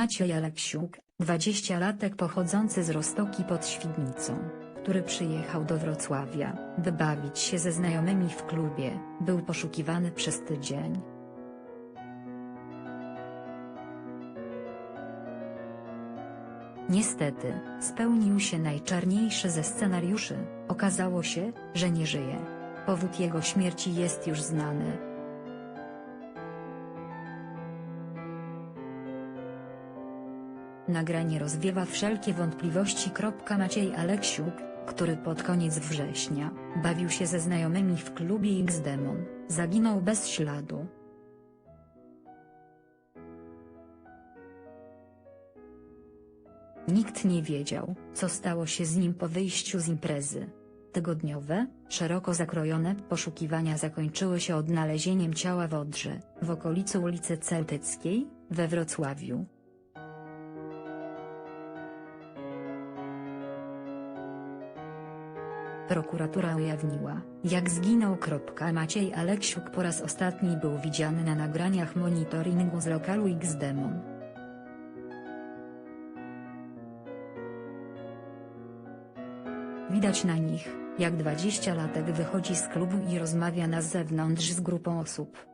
Maciej Aleksiuk, 20-latek pochodzący z Roztoki pod Świdnicą, który przyjechał do Wrocławia, by bawić się ze znajomymi w klubie, był poszukiwany przez tydzień. Niestety, spełnił się najczarniejszy ze scenariuszy, okazało się, że nie żyje. Powód jego śmierci jest już znany. Nagranie rozwiewa wszelkie wątpliwości. Maciej Aleksiuk, który pod koniec września, bawił się ze znajomymi w klubie X-Demon, zaginął bez śladu. Nikt nie wiedział, co stało się z nim po wyjściu z imprezy. Tygodniowe, szeroko zakrojone poszukiwania zakończyły się odnalezieniem ciała w Odrze, w okolicy ulicy Celtyckiej, we Wrocławiu. Prokuratura ujawniła, jak zginął. Maciej Aleksiuk po raz ostatni był widziany na nagraniach monitoringu z lokalu X-Demon. Widać na nich, jak 20-latek wychodzi z klubu i rozmawia na zewnątrz z grupą osób.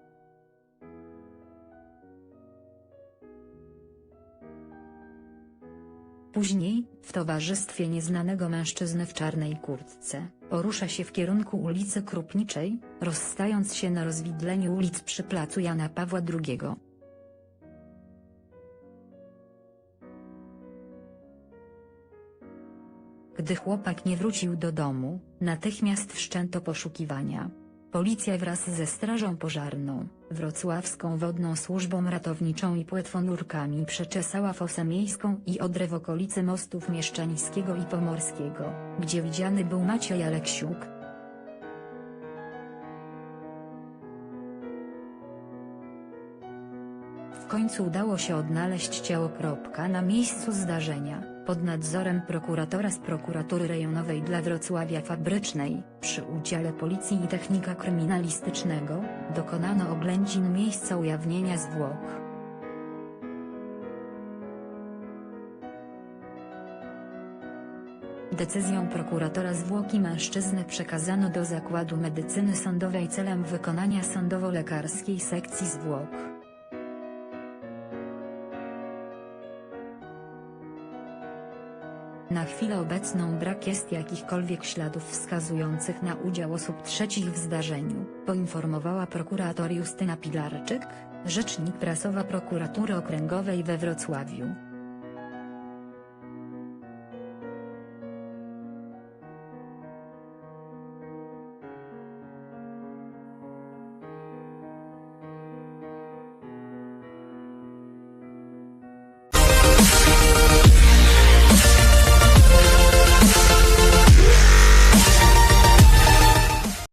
Później, w towarzystwie nieznanego mężczyzny w czarnej kurtce, porusza się w kierunku ulicy Krupniczej, rozstając się na rozwidleniu ulic przy placu Jana Pawła II. Gdy chłopak nie wrócił do domu, natychmiast wszczęto poszukiwania. Policja wraz ze Strażą Pożarną, Wrocławską Wodną Służbą Ratowniczą i płetwonurkami przeczesała fosę miejską i Odrę w okolicy mostów Mieszczańskiego i Pomorskiego, gdzie widziany był Maciej Aleksiuk. W końcu udało się odnaleźć ciało. Na miejscu zdarzenia, pod nadzorem prokuratora z prokuratury rejonowej dla Wrocławia Fabrycznej, przy udziale policji i technika kryminalistycznego, dokonano oględzin miejsca ujawnienia zwłok. Decyzją prokuratora zwłoki mężczyzny przekazano do Zakładu Medycyny Sądowej celem wykonania sądowo-lekarskiej sekcji zwłok. Na chwilę obecną brak jest jakichkolwiek śladów wskazujących na udział osób trzecich w zdarzeniu, poinformowała prokurator Justyna Pilarczyk, rzecznik prasowa prokuratury okręgowej we Wrocławiu.